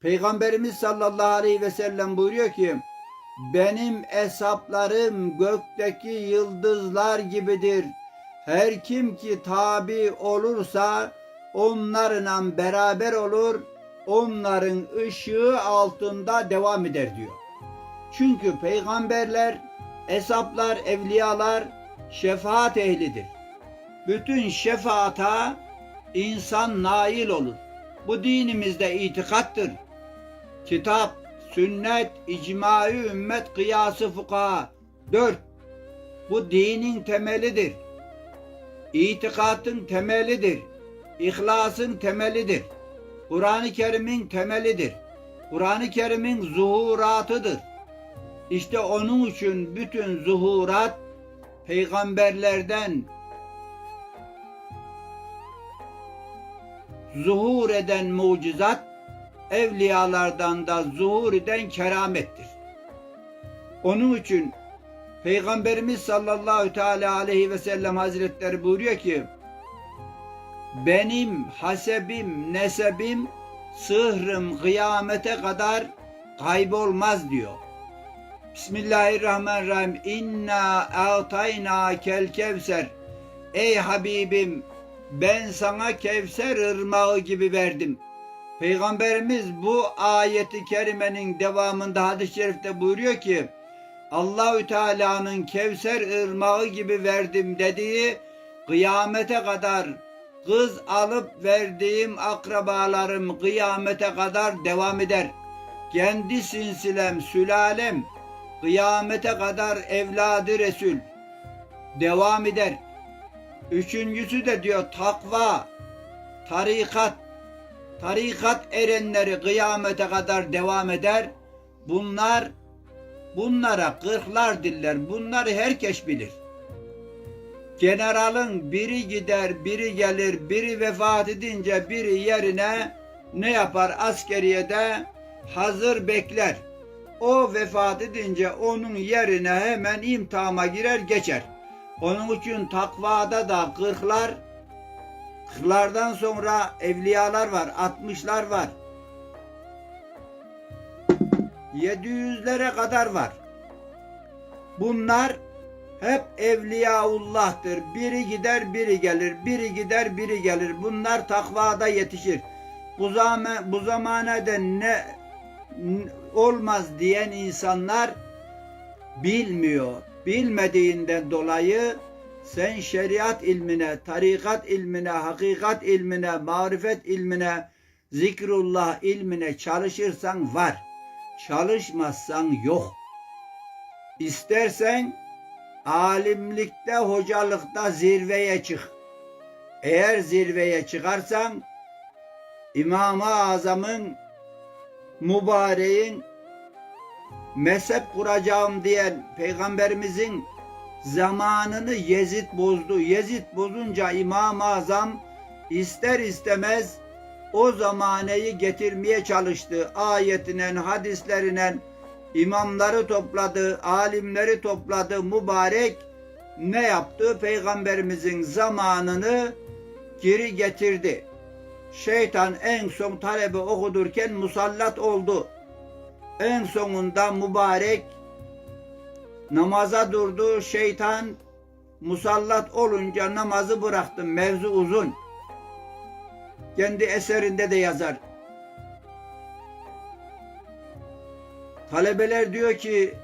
Peygamberimiz sallallahu aleyhi ve sellem buyuruyor ki benim hesaplarım gökteki yıldızlar gibidir. Her kim ki tabi olursa onlarla beraber olur, onların ışığı altında devam eder diyor. Çünkü peygamberler, hesaplar, evliyalar şefaat ehlidir. Bütün şefaata insan nail olur. Bu dinimizde itikattır. Kitap, sünnet, icmai ümmet, kıyası fukaha. Dört. Bu dinin temelidir. İtikatın temelidir. İhlasın temelidir. Kur'an-ı Kerim'in temelidir. Kur'an-ı Kerim'in zuhuratıdır. İşte onun için bütün zuhurat peygamberlerden zuhur eden mucizat evliyalardan da zuhur eden keramettir. Onun için Peygamberimiz sallallahu teala aleyhi ve sellem hazretleri buyuruyor ki benim hasebim, nesebim, sıhrım kıyamete kadar kaybolmaz diyor. Bismillahirrahmanirrahim. İnna a'tayna kel kevser. Ey Habibim ben sana Kevser ırmağı gibi verdim. Peygamberimiz bu ayeti kerimenin devamında hadis-i şerifte buyuruyor ki Allahü Teala'nın Kevser ırmağı gibi verdim dediği kıyamete kadar kız alıp verdiğim akrabalarım kıyamete kadar devam eder. Kendi sinsilem, sülalem kıyamete kadar evladı Resul devam eder. Üçüncüsü de diyor takva, tarikat, tarikat erenleri kıyamete kadar devam eder. Bunlar bunlara kırklar diller. Bunları herkes bilir. Generalın biri gider, biri gelir, biri vefat edince biri yerine ne yapar askeriyede hazır bekler. O vefat edince onun yerine hemen imtihama girer geçer. Onun için takvada da kırklar, kırklardan sonra evliyalar var, altmışlar var. Yedi yüzlere kadar var. Bunlar hep evliyaullah'tır. Biri gider, biri gelir, biri gider, biri gelir. Bunlar takvada yetişir. Bu zaman bu zamanada ne olmaz diyen insanlar bilmiyor. Bilmediğinden dolayı sen şeriat ilmine, tarikat ilmine, hakikat ilmine, marifet ilmine, zikrullah ilmine çalışırsan var. Çalışmazsan yok. İstersen alimlikte, hocalıkta zirveye çık. Eğer zirveye çıkarsan İmam-ı Azam'ın mübareğin mezhep kuracağım diyen peygamberimizin zamanını Yezid bozdu. Yezid bozunca İmam-ı Azam ister istemez o zamaneyi getirmeye çalıştı. Ayetinen, hadislerinen imamları topladı, alimleri topladı. Mübarek ne yaptı? Peygamberimizin zamanını geri getirdi. Şeytan en son talebe okudurken musallat oldu. En sonunda mübarek namaza durdu. Şeytan musallat olunca namazı bıraktı. Mevzu uzun. Kendi eserinde de yazar. Talebeler diyor ki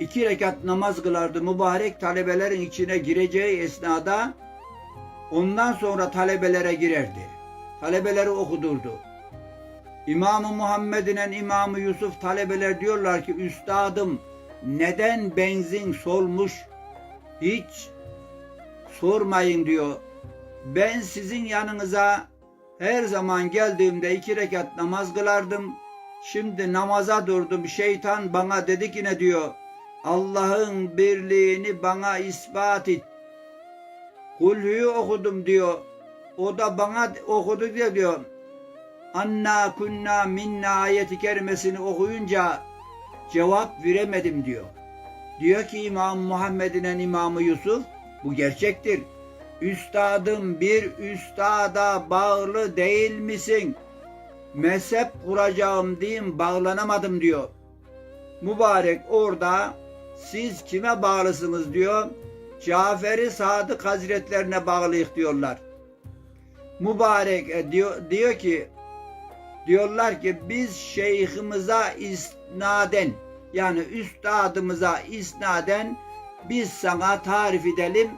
iki rekat namaz kılardı mübarek talebelerin içine gireceği esnada ondan sonra talebelere girerdi. Talebeleri okudurdu. İmam-ı Muhammed'in İmamı Yusuf talebeler diyorlar ki üstadım neden benzin solmuş hiç sormayın diyor. Ben sizin yanınıza her zaman geldiğimde iki rekat namaz kılardım. Şimdi namaza durdum. Şeytan bana dedi ki ne diyor? Allah'ın birliğini bana ispat et. Kulhü'yü okudum diyor. O da bana okudu diyor. Anna kunna minna ayeti kerimesini okuyunca cevap veremedim diyor. Diyor ki İmam Muhammed'in İmamı Yusuf bu gerçektir. Üstadım bir üstada bağlı değil misin? mezhep kuracağım diyeyim bağlanamadım diyor. Mübarek orada siz kime bağlısınız diyor. Caferi Sadık Hazretlerine bağlıyık diyorlar. Mübarek e, diyor, diyor ki diyorlar ki biz şeyhimize isnaden yani üstadımıza isnaden biz sana tarif edelim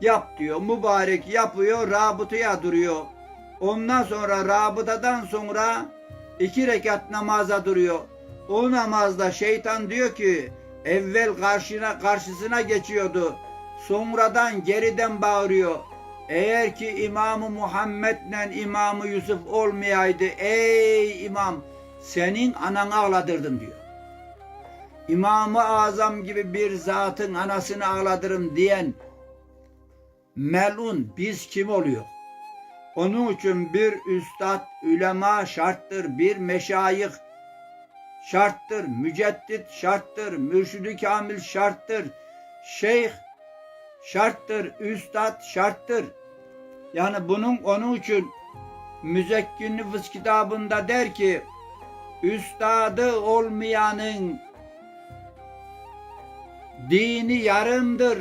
yap diyor. Mübarek yapıyor, rabıtaya duruyor. Ondan sonra rabıtadan sonra iki rekat namaza duruyor. O namazda şeytan diyor ki evvel karşına karşısına geçiyordu. Sonradan geriden bağırıyor. Eğer ki İmamı Muhammed'le İmamı Yusuf olmayaydı ey imam senin ananı ağladırdım diyor. İmamı Azam gibi bir zatın anasını ağladırım diyen melun biz kim oluyor? Onun için bir üstad, ülema şarttır, bir meşayih şarttır, müceddit şarttır, mürşidi kamil şarttır, şeyh şarttır, üstad şarttır. Yani bunun onun için Müzekkin Nüfus kitabında der ki üstadı olmayanın dini yarımdır.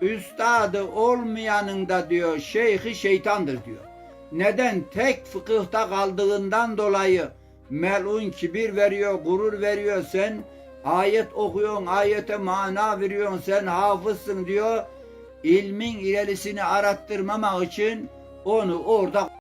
Üstadı olmayanın da diyor şeyhi şeytandır diyor. Neden? Tek fıkıhta kaldığından dolayı melun kibir veriyor, gurur veriyor. Sen ayet okuyorsun, ayete mana veriyorsun, sen hafızsın diyor. İlmin ilerisini arattırmamak için onu orada